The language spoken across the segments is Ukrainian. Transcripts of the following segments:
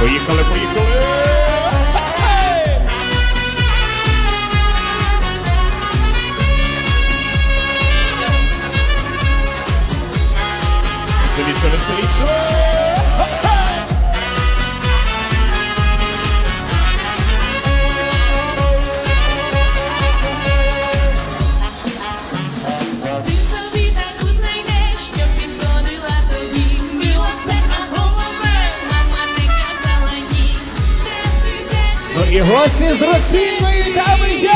поїхали! поїхали! Веселіше, веселіше! І гості з Російної дами є!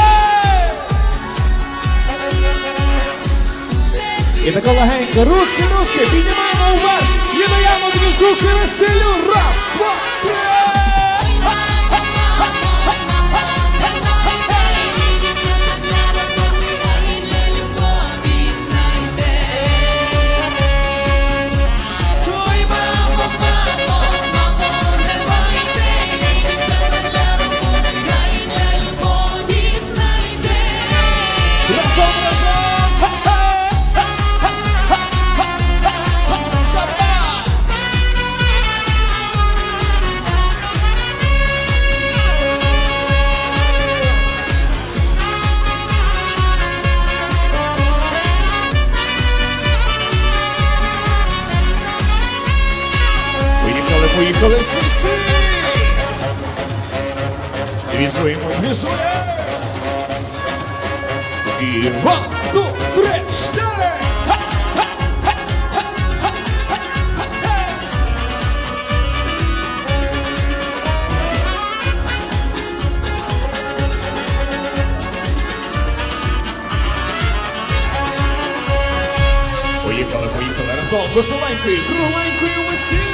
І тако легенько, ручки, ручки, піднімаємо увагу і даємо двіжухи веселю. Раз, два, три! Поїхали, сі-сі! Двіжуємо, двіжуємо! І one, two, три. Поїхали, поїхали разом веселенькою, кругленькою весілля!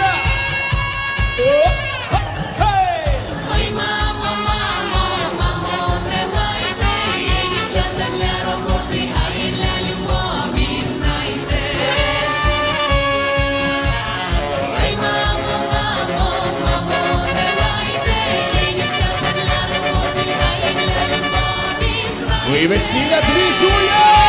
і весілля двіжує!